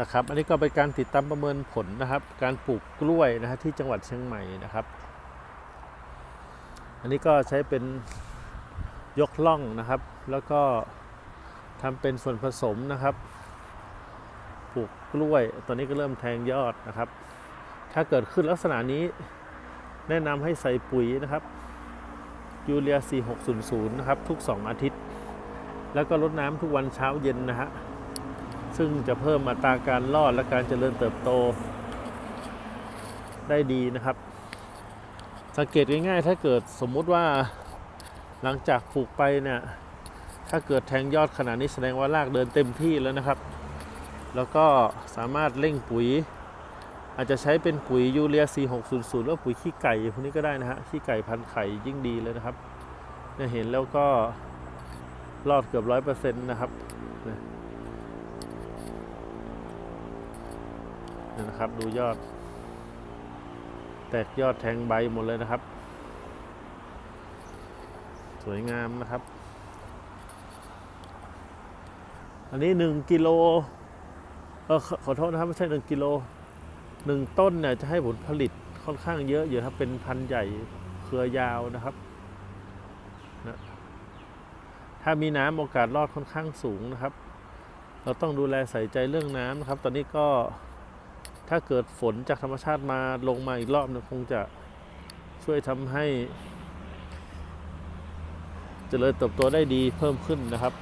นะครับ อันนี้ก็เป็นการติดตามประเมินผลนะครับ การปลูกกล้วยนะฮะที่จังหวัดเชียงใหม่นะครับ อันนี้ก็ใช้เป็นยกล่องนะครับ แล้วก็ทำเป็นส่วนผสมนะครับ ปลูกกล้วย ตอนนี้ก็เริ่มแทงยอดนะครับ ถ้าเกิดขึ้นลักษณะนี้ แนะนำให้ใส่ปุ๋ยนะครับ ยูเรีย 4600 นะครับ ทุก 2 อาทิตย์ แล้วก็รดน้ำทุกวันเช้าเย็นนะฮะ ซึ่งจะเพิ่มอัตราการรอดและการเจริญเติบโตได้ดีนะครับ สังเกตง่ายๆ ถ้าเกิดสมมุติว่าหลังจากปลูกไปเนี่ยถ้าเกิดแทงยอดขนาดนี้แสดงว่ารากเดินเต็มที่แล้วนะครับ แล้วก็สามารถเร่งปุ๋ย อาจจะใช้เป็นปุ๋ยยูเรีย 4600 หรือปุ๋ยขี้ไก่พวกนี้ก็ได้นะฮะขี้ไก่พันไข่ยิ่งดีเลยนะครับเนี่ยเห็นแล้วก็รอดเกือบร้อยเปอร์เซ็นต์นะครับ นี่นะครับ ดูยอด แตกยอดแทงใบหมดเลยนะครับ สวยงามนะครับ อันนี้1กิโลเออขอขอโทษนะครับ ไม่ใช่1กิโลหนึ่งต้นเนี่ยจะให้ผลผลิตค่อนข้างเยอะอยู่ครับ เป็นพันใหญ่เครือยาวนะครับนะถ้ามีน้ำโอกาสรอดค่อนข้างสูงนะครับ เราต้องดูแลใส่ใจเรื่องน้ำนะครับ ตอนนี้ก็ ถ้าเกิดฝนจากธรรมชาติมาลงมาอีกรอบนึงคงจะช่วยทำให้เจริญเติบโตได้ดีเพิ่มขึ้นนะครับ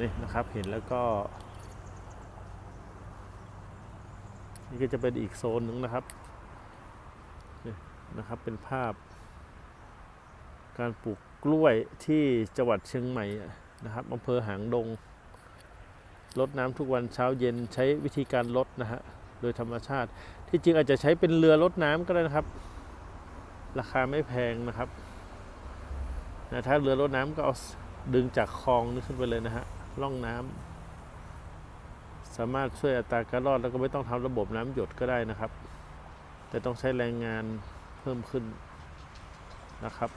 นี่นะครับเห็นแล้วก็ นี่ก็จะเป็นอีกโซนหนึ่งนะครับนี่นะครับเป็นภาพ การปลูกกล้วยที่จังหวัดเชียงใหม่นะครับอำเภอหางดง ลดน้ำทุกวันเช้าเย็นใช้วิธีการลดนะฮะโดยธรรมชาติ ที่จริงอาจจะใช้เป็นเรือลดน้ำก็ได้นะครับ ราคาไม่แพงนะครับนะถ้าเรือลดน้ำก็เอาดึงจากคลองนี่ขึ้นไปเลยนะฮะล่องน้ำสามารถช่วยอัตราการรอดแล้วก็ไม่ต้องทำระบบน้ำหยดก็ได้นะครับ แต่ต้องใช้แรงงานเพิ่มขึ้นนะครับ